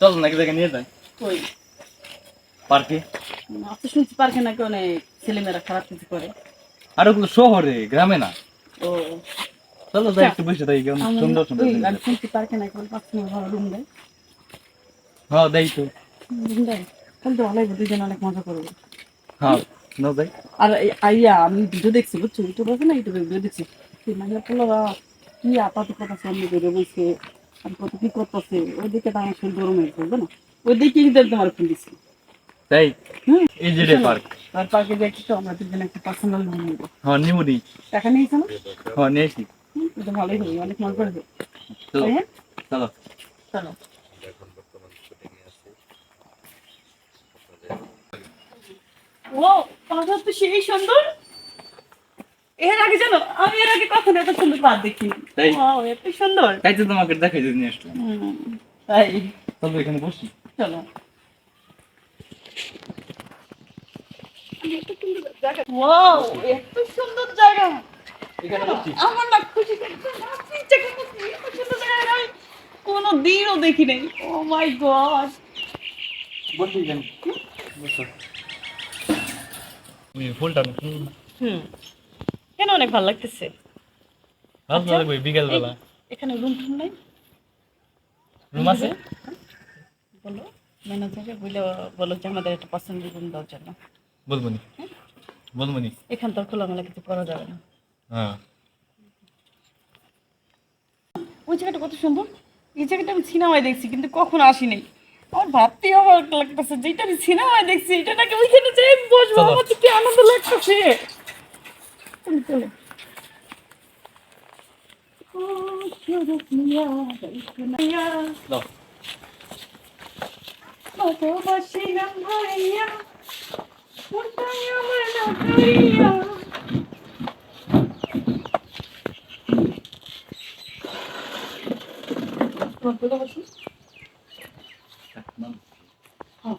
চল নাকি নিয়ে যাই। পার্কে। শুনছি পার্কে নাকি অনেক ছেলেমেয়েরা খারাপ কিছু করে। আর ওগুলো শহরে গ্রামে না। ও। চলো যাই একটু বসে কেমন সুন্দর সুন্দর আমি শুনছি পার্কে নাকি অনেক পাঁচ মিনিট ভালো রুম দেয়। হ্যাঁ দেই তো। রুম দেয়। তাহলে তো ভালোই দুজন অনেক মজা করব। হ্যাঁ না যাই। আর আইয়া আমি ভিডিও দেখছি বুঝছ? ইউটিউব আছে না? ইউটিউবে ভিডিও দেখছি। মাইয়া পোলারা কি আপাতত কথা সামনে করে বলছে। আর কত কি করতেছে ওই তো আমার শরীর গরম হয়ে পড়বে না ওই কিন্তু তোমার ফোন দিচ্ছি তাই এই যে পার্ক। আর পার্কে যাই তো আমরা দুজন একটা পার্সোনাল রুম নেব। হ্যাঁ নিমুনি টাকা নিয়েছে না হ্যাঁ নিয়েছি হুম, ভালোই হবে অনেক মজা করবে চলো চলো। চলো। ও পাহাড় তো সেই সুন্দর। এর আগে জানো আমি এর আগে কখনো এত সুন্দর পাহাড় দেখিনি। তাই? এত সুন্দর। তাই তো তোমাকে দেখাই যদি নিয়ে আসলাম তাই। চলো এখানে বসি। চলো। এত সুন্দর জায়গা। আমার না খুশি কোনো দিনও দেখি নাই। Oh my God. বসি এখানে। বসো। ফুলটা হুম। কেন অনেক ভালো লাগতেছে। ভালো লাগবে বিকেল বেলা এখানে রুম টুম নাই? রুম আছে? বলো ম্যানেজারকে বলে বলো যে আমাদের একটা রুম দেওয়ার জন্য। বলব নি বলব নি এখান তো খোলামেলা কিছু করা যাবে না। হ্যাঁ। ওই জায়গাটা কত সুন্দর? এই জায়গাটা আমি সিনেমায় দেখছি কিন্তু কখনো আসিনি। আমার ভাবতেই অবাক লাগতেছে যেটা আমি সিনেমায় দেখছি এটা নাকি ওইখানে যে বসবো। আমার কি আনন্দ লাগতেছে? চলো, চলো। দাও ভালোবাসি না ভাইয়া আমার না ভাইয়া হ্যাঁ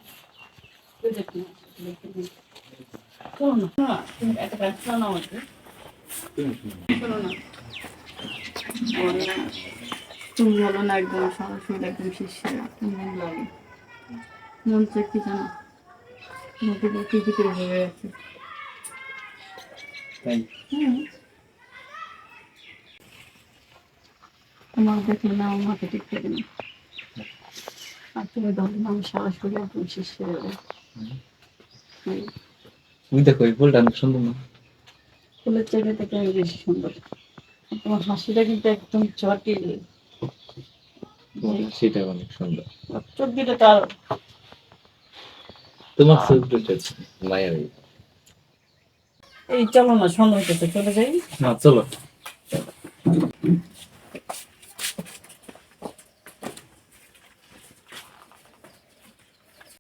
শোনো না, তুমি একটা। শোনো না। আমার না, তুমি বলো না একদম সরাসরি একদম শিষ্যের মন লাগে মন জানো? ভিতরে হয়ে আছে তোমার দেখলে না আমার হাতে ঠিক থাকে না আর তুমি বলো না আমি সরাসরি একদম শিষ্যের তুমি দেখো এই সুন্দর না? ফুলের চেপে থেকে আমি বেশি সুন্দর। তোমার হাসিটা কিন্তু একদম চটিল সেটা অনেক সুন্দর। চোখ দিলে তার তোমার চোখটা মায়াবী। এই চলো না সন্ধ্যা চলে যাই। না চলো।